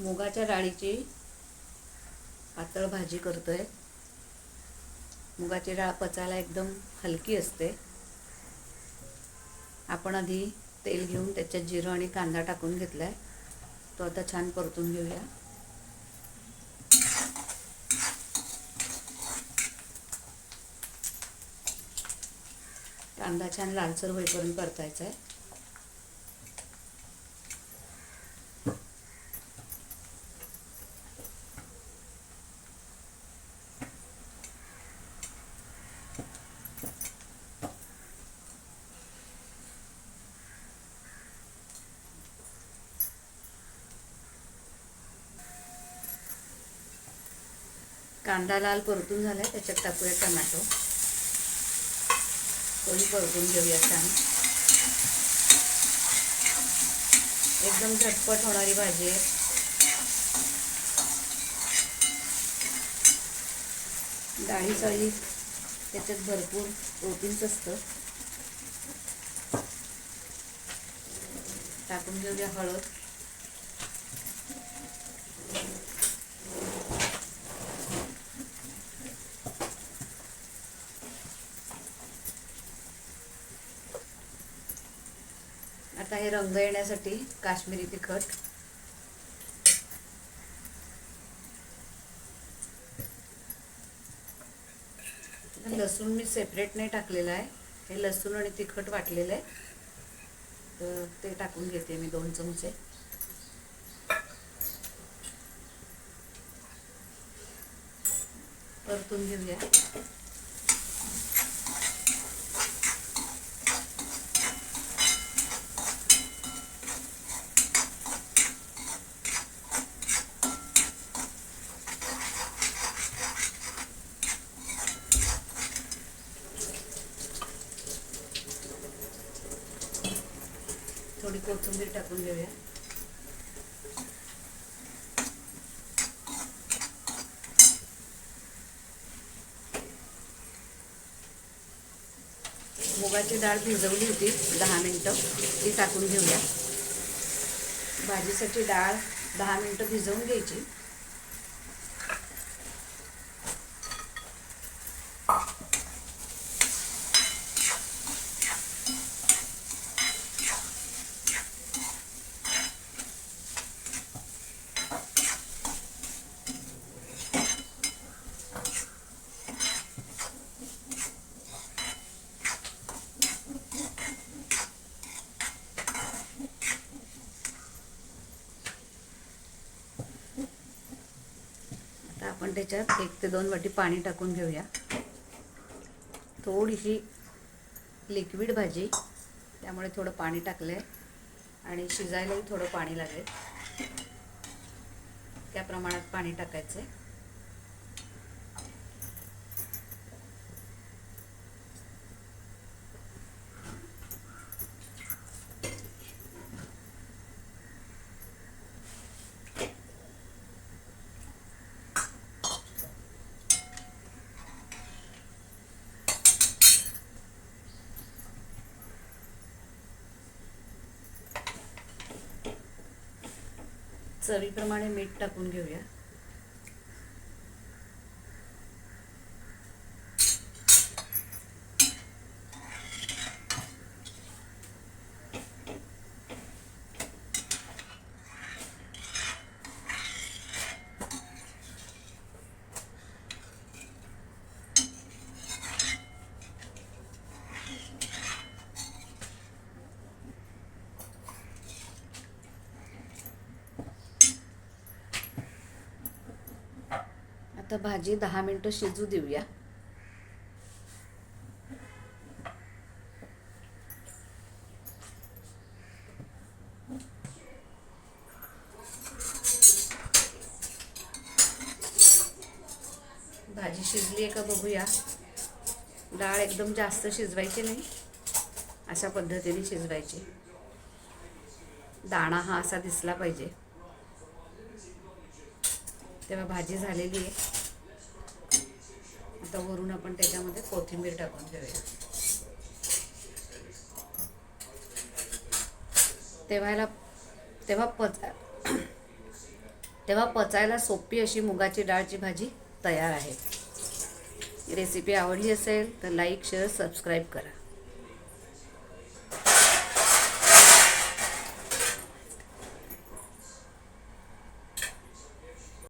मुगाच्या डाळीची पातळ भाजी करतो आहे मुगाची डाळ पचायला एकदम हलकी असते. आपण आधी तेल घेऊन त्याच्यात जिरं आणि कांदा टाकून घेतला आहे तो आता छान परतून घेऊया. कांदा छान लालसर होईपर्यंत परतायचा आहे कांदा लाल परतून झाला आहे त्याच्यात टाकूया टमॅटो. तोही परतून घेऊया छान. एकदम झटपट होणारी भाजी आहे. डाळी चाळी त्याच्यात भरपूर प्रोटीन्स असतं. टाकून घेऊया हळद. आता हे रंग येण्यासाठी काश्मीरी तिखट. लसूण मी सेपरेट नाही टाकलेलं आहे. हे लसूण आणि तिखट वाटलेलं आहे. तर ते टाकून घेते मी दोन चमचे. परतून घेऊया. थोडी कोथिंबीर टाकून घेऊया. मुगाची डाळ भिजवली होती दहा मिनटं. ती टाकून घेऊया. भाजीसाठी डाळ दहा मिनटं भिजवून घ्यायची आता आपण त्याच्यात एक ते दोन वाटी पाणी टाकून घेऊया. थोडीशी लिक्विड भाजी त्यामुळे थोडं पाणी टाकलं आहे आणि शिजायलाही थोडं पाणी लागेल. त्या प्रमाणात पाणी टाकायचं आहे चवीप्रमाणे मीठ टाकून घेऊया. आता भाजी दहा मिनटं शिजू देऊया. भाजी शिजली आहे का बघूया. डाळ एकदम जास्त शिजवायची नाही. अशा पद्धतीने शिजवायची. दाणा हा असा दिसला पाहिजे. तेव्हा भाजी झालेली आहे. आता वरून आपण त्याच्यामध्ये कोथिंबीर टाकून ठेवूया. तेव्हाला तेव्हा पच तेव्हा पचायला सोपी अशी मुगाची डाळची भाजी तयार आहे. रेसिपी आवडली असेल तर लाईक शेअर सबस्क्राईब करा.